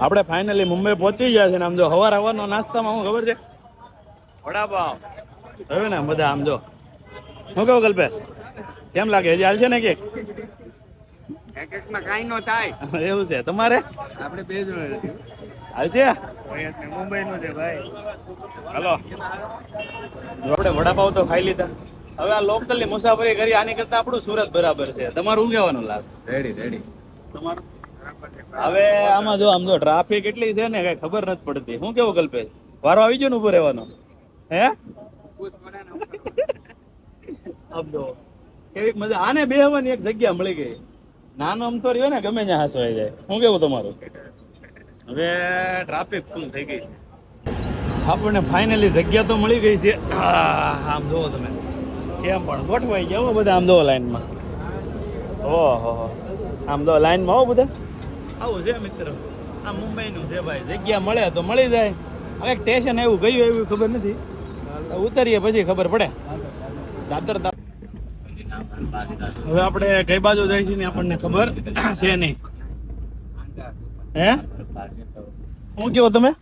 આપણે ફાઇનલી મુંબઈ પહોંચી ગયા છે ને આમ જો હવાર હવારનો નાસ્તામાં હું ખબર છે? વડાપાવ. હવે ને બધા આમ જો. હું કહું કલ્પેશ? કેમ લાગે? હજી હાલશે ને કેક? એક એક માં કાઈ નો થાય. એવું છે. તમારે? આપણે બે જણ હાલશે? મુંબઈ નો છે ભાઈ. હાલો. આપણે વડાપાવ તો ખાઈ લીધા. હવે આ મુસાફરી કરી આની કરતા આપણું સુરત બરાબર છે. તમારું શું કહેવાનું લાગ? રેડી રેડી તમારું? હવે આમાં જો આમ જો ટ્રાફિક એટલી છે ને કઈ ખબર નથી પડતી. હું કેવું કલ્પેશ? વારો આવી ગયો ને ઊભો રહેવાનો? હે? આમ કેવી મજા. આને બેહવાની એક જગ્યા મળી ગઈ. નાનો અમથો રહ્યો ને ગમે ત્યાં હસવાઈ જાય. શું કેવું તમારું? હવે ટ્રાફિક ફૂલ થઈ ગઈ છે. આપણને ફાઇનલી જગ્યા તો મળી ગઈ છે. આમ જોવો તમે. કેમ પણ ગોઠવાઈ ગયા બધા આમ જોવો લાઈનમાં ઓહો. આમ તો લાઈનમાં આવો બધા. આવું છે મિત્ર. આ મુંબઈનું છે ભાઈ. જગ્યા મળે તો મળી જાય. હવે સ્ટેશન એવું ગયું એવું ખબર નથી. ઉતરીએ પછી ખબર પડે. દાદર દા- હવે આપણે કઈ બાજુ જાય છે ને આપણને ખબર છે નહીં. હે? હું કેવો તમે?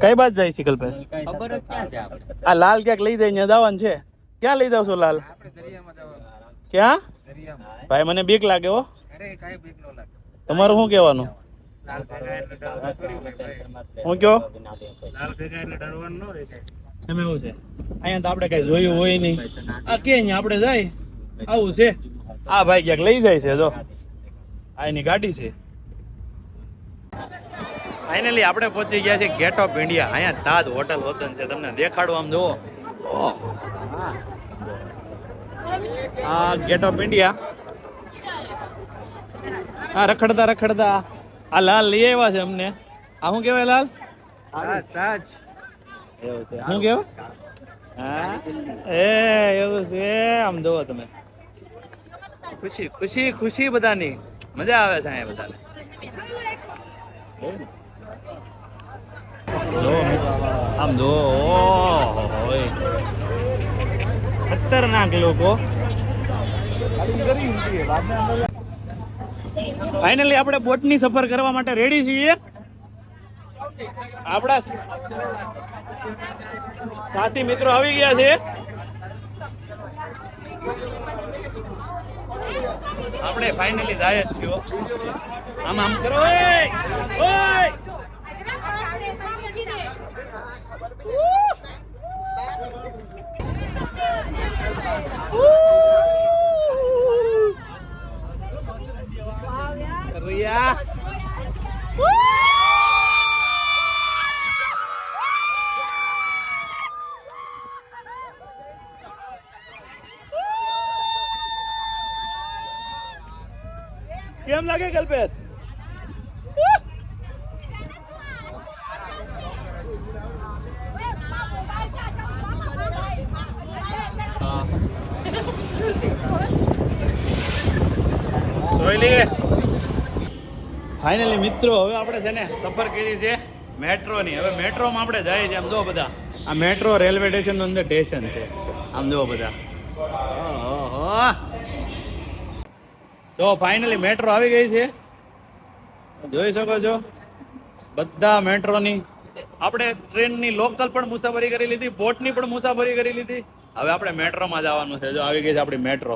કઈ બાજુ જાય છે કલ્પેશ? ખબર જ ક્યાં છે આપણે? આ લાલ ક્યાંક લઈ જાય ત્યાં જવાનું છે. ક્યાં લઈ જાવ છો લાલ? આપણે દરિયામાં જવાનું. ક્યાં? ભાઈ મને બીક લાગે હો. તમારું શું કહેવાનું? હું કયો? એવું છે? અહીંયા તો આપણે કઈ જોયું હોય નહીં. આ કે અહીંયા આપણે જાય? આવું છે? આ ભાઈ ક્યાંક લઈ જાય છે જો. આ એની ગાડી છે. ફાઇનલી આપણે પહોંચી ગયા છે ગેટ ઓફ ઇન્ડિયા અહીંયા તાજ હોટલ વતન છે. તમને દેખાડવા આમ જુઓ. આ ગેટ ઓફ ઇન્ડિયા હા રખડતા રખડતા. આ લાલ લઈ આવ્યા છે અમને. આ શું કહેવાય લાલ? તાજ. એવું છે. શું કેવું હા. એ એવું છે. આમ જોવો તમે. ખુશી ખુશી ખુશી બધાની. મજા આવે છે અહીંયા બધાને. આમ જો. ખતરનાક લોકો. ફાઇનલી આપણે બોટની સફર કરવા માટે રેડી છીએ. આપણા સાથી મિત્રો આવી ગયા છે. આપણે ફાઇનલી જાય જ છીએ આમ આમ કરો. કેમ લાગે કલ્પેશ? ફાઇનલી મિત્રો હવે આપણે છે ને સફર કરી છે મેટ્રોની. હવે મેટ્રોમાં આપણે જઈએ છીએ આમ જો બધા. આ મેટ્રો રેલવે સ્ટેશનનું અંદર સ્ટેશન છે. આમ જો બધા. ઓહો. તો ફાઇનલી મેટ્રો આવી ગઈ છે. જોઈ શકો છો. બધા મેટ્રોની આપણે ટ્રેનની લોકલ પણ મુસાફરી કરી લીધી બોટની પણ મુસાફરી કરી લીધી. હવે આપણે મેટ્રોમાં જવાનું છે. જો આવી ગઈ છે આપણી મેટ્રો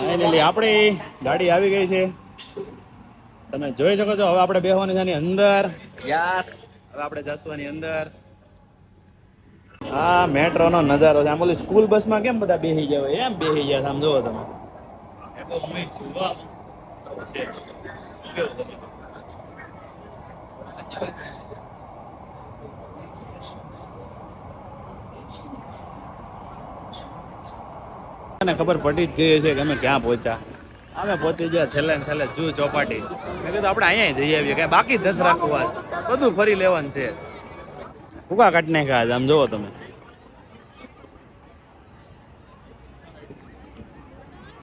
ફાઇનલી આપણી ગાડી આવી ગઈ છે. તમે જોઈ શકો છો હવે આપણે બેસવાની છે આની અંદર. યસ હવે આપણે જશું આની અંદર. આ મેટ્રો નો નજારો છે. આમ ઓલી સ્કૂલ બસમાં કેમ બધા બેસી ગયા હોય? એમ બેસી ગયા આમ જોવો તમે. એટલો સમય છું, વાહ. Все, કેવું મને ખબર પડી જ ગઈ છે કે અમે ક્યાં પહોંચ્યા. અમે પહોંચી ગયા છેલ્લે છેલ્લે જૂ ચોપાટી. મેં કીધું આપણે અહીંયા જઈ આવીએ કે બાકી જ રાખવું બધું ફરી લેવાનું છે. ભૂકા કાઢી નાખ્યા આજ આમ જોવો તમે.